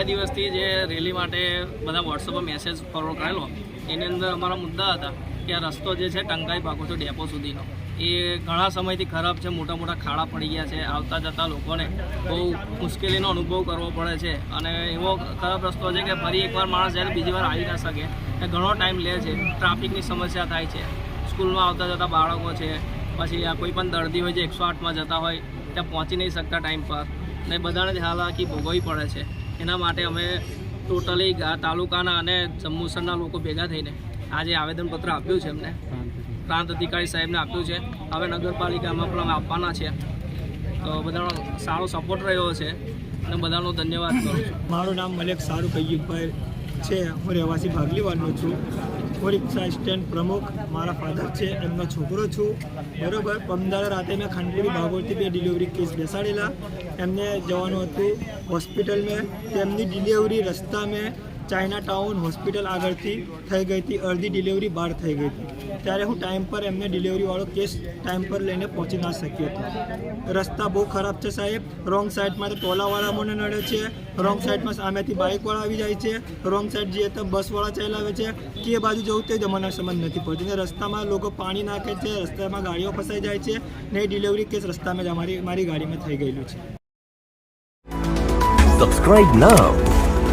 બે દિવસથી જે રેલી માટે બધા વોટ્સઅપમાં મેસેજ ફોરવર્ડ કરેલો, એની અંદર અમારા મુદ્દા હતા કે આ રસ્તો જે છે ટંકાઈ પાકોતો ડેપો સુધીનો. એ ઘણા સમયથી ખરાબ છે, મોટા મોટા ખાડા પડી ગયા છે, આવતા જતા લોકોને બહુ મુશ્કેલીનો અનુભવ કરવો પડે છે. અને એવો ખરાબ રસ્તો છે કે ફરી એકવાર માણસ જ્યારે બીજી વાર આવી ના શકે, એ ઘણો ટાઈમ લે છે, ટ્રાફિકની સમસ્યા થાય છે. સ્કૂલમાં આવતા જતા બાળકો છે, પછી આ કોઈ પણ દર્દી હોય જે એકસો આઠમાં જતા હોય, ત્યાં પહોંચી નહીં શકતા ટાઈમ પર. ને બધાને હાલાકી ભોગવવી પડે છે. એના માટે અમે ટોટલી તાલુકાના અને જમ્મુસરના લોકો ભેગા થઈને આજે આવેદનપત્ર આપ્યું છે એમને. પ્રાંત અધિકારી સાહેબને આપ્યું છે. હવે નગરપાલિકામાં પણ અમે આપવાના છે. તો બધાનો સારો સપોર્ટ રહ્યો છે અને બધાનો ધન્યવાદ કરું છું. મારું નામ મલેક સારું કૈયુબભાઈ છે. હું રહેવાસી ભાગલીવાનો છું. હું રિક્ષા સ્ટેન્ડ પ્રમુખ મારા ફાધર છે, એમનો છોકરો છું. બરાબર? પમદાર રાતે મેં ખાનપુરી ભાગોળથી બે ડિલિવરી કેસ બેસાડેલા. એમને જવાનું હતું હોસ્પિટલ મેં તેમની ડિલિવરી રસ્તા મેં ચાઇના ટાઉન હોસ્પિટલ આગળથી થઈ ગઈ હતી. અડધી ડિલિવરી બહાર થઈ ગઈ હતી. ત્યારે હું ટાઈમ પર એમને ડિલિવરીવાળો કેસ ટાઈમ પર લઈને પહોંચી ના શક્યો હતો. રસ્તા બહુ ખરાબ છે સાહેબ. રોંગ સાઈડમાં તો ટોલાવાળા મને નડે છે. રોંગ સાઈડમાં સામેથી બાઇકવાળા આવી જાય છે. રોંગ સાઈડ જઈએ તો બસવાળા ચલાવે છે. કે બાજુ જવું તે જ મને સમજ નથી પડતી. ને રસ્તામાં લોકો પાણી નાખે છે, રસ્તામાં ગાડીઓ ફસાઈ જાય છે ને ડિલિવરી કેસ રસ્તામાં જ અમારી, મારી ગાડીમાં થઈ ગયેલું છે. Subscribe now